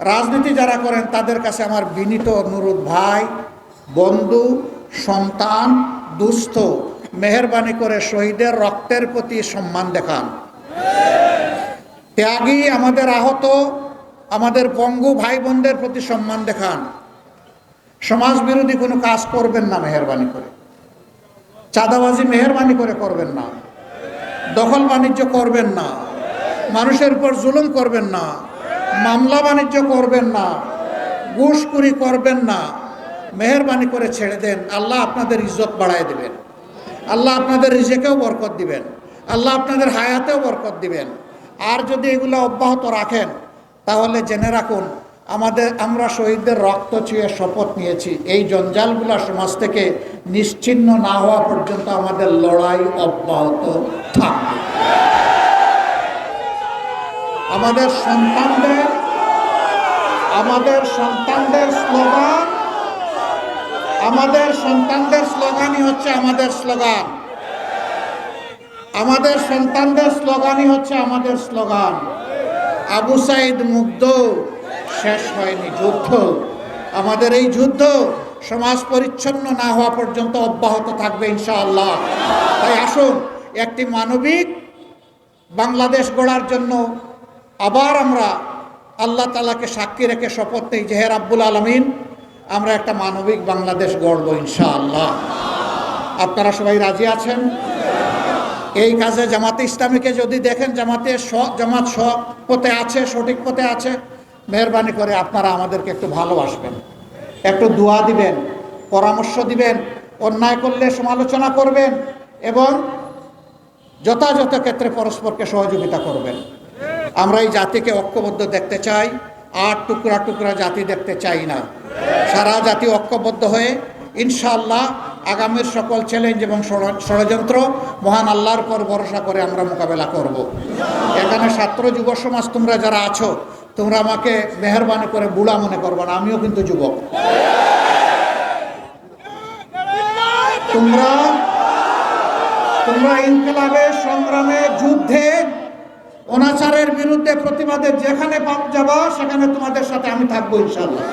রাজনীতি যারা করেন, তাদের কাছে আমার বিনীত অনুরোধ, ভাই, বন্ধু, সন্তান, দুস্থ, মেহরবানি করে শহীদের রক্তের প্রতি সম্মান দেখান। ত্যাগী আমাদের আহত, আমাদের পঙ্গু ভাই বোনদের প্রতি সম্মান দেখান। সমাজ বিরোধী কোনো কাজ করবেন না মেহরবানি করে। চাঁদাবাজি মেহরবানি করে করবেন না। দখল বাণিজ্য করবেন না। মানুষের উপর জুলুম করবেন না। মামলা বাণিজ্য করবেন না ঘুষকুরি করবেন না, মেহরবানি করে ছেড়ে দেন, আল্লাহ আপনাদের ইজ্জত বাড়ায় দিবেন। আল্লাহ আপনাদের রিজেকেও বরকত দিবেন। আল্লাহ আপনাদের হায়াতেও বরকত দিবেন। আর যদি এগুলো অব্যাহত রাখেন, তাহলে জেনে রাখুন, আমাদের, আমরা শহীদদের রক্ত ছুঁয়ে শপথ নিয়েছি। এই জঞ্জালগুলো সমাজ থেকে নিশ্চিহ্ন না হওয়া পর্যন্ত আমাদের লড়াই অব্যাহত থাকবে। আমাদের সন্তানদের আমাদের সন্তানদের স্লোগান, আমাদের সন্তানদের স্লোগানই হচ্ছে আমাদের স্লোগান। আমাদের সন্তানদের স্লোগানই হচ্ছে আমাদের স্লোগান। আবু সাইদ মুগ্ধ, শেষ হয়নি যুদ্ধ। আমাদের এই যুদ্ধ সমাজ পরিচ্ছন্ন না হওয়া পর্যন্ত অব্যাহত থাকবে ইনশাআল্লাহ। তাই আসুন, একটি মানবিক বাংলাদেশ গড়ার জন্য আবার আমরা আল্লাহ তালাকে সাক্ষী রেখে শপথ নেই জেহের আব্বুল আলমিন, আমরা একটা মানবিক বাংলাদেশ গড়ব ইনশাআল্লাহ। আপনারা সবাই রাজি আছেন? এই কাজে জামাতে ইসলামীকে যদি দেখেন, জামাতে জামাত স পথে আছে, সঠিক পথে আছে, মেহরবানি করে আপনারা আমাদেরকে একটু ভালোবাসবেন। একটু দোয়া দিবেন, পরামর্শ দিবেন, অন্যায় করলে সমালোচনা করবেন এবং যথাযথ ক্ষেত্রে পরস্পরকে সহযোগিতা করবেন। আমরা এই জাতিকে ঐক্যবদ্ধ দেখতে চাই, আর টুকরা টুকরা জাতি দেখতে চাই না সারা জাতি ঐক্যবদ্ধ হয়ে ইনশাআল্লাহ আগামীর সকল চ্যালেঞ্জ এবং ষড়যন্ত্র মহান আল্লাহর পর ভরসা করে আমরা মোকাবেলা করব। এখানে ছাত্র যুব সমাজ তোমরা যারা আছো, তোমরা আমাকে মেহরবানি করে বুড়া মনে করব না, আমিও কিন্তু যুবক তোমরা তোমরা ইনকলাবে, সংগ্রামে, যুদ্ধে অনাচারের বিরুদ্ধে প্রতিবাদে যেখানে যাবা সেখানে তোমাদের সাথে আমি থাকব ইনশাল্লাহ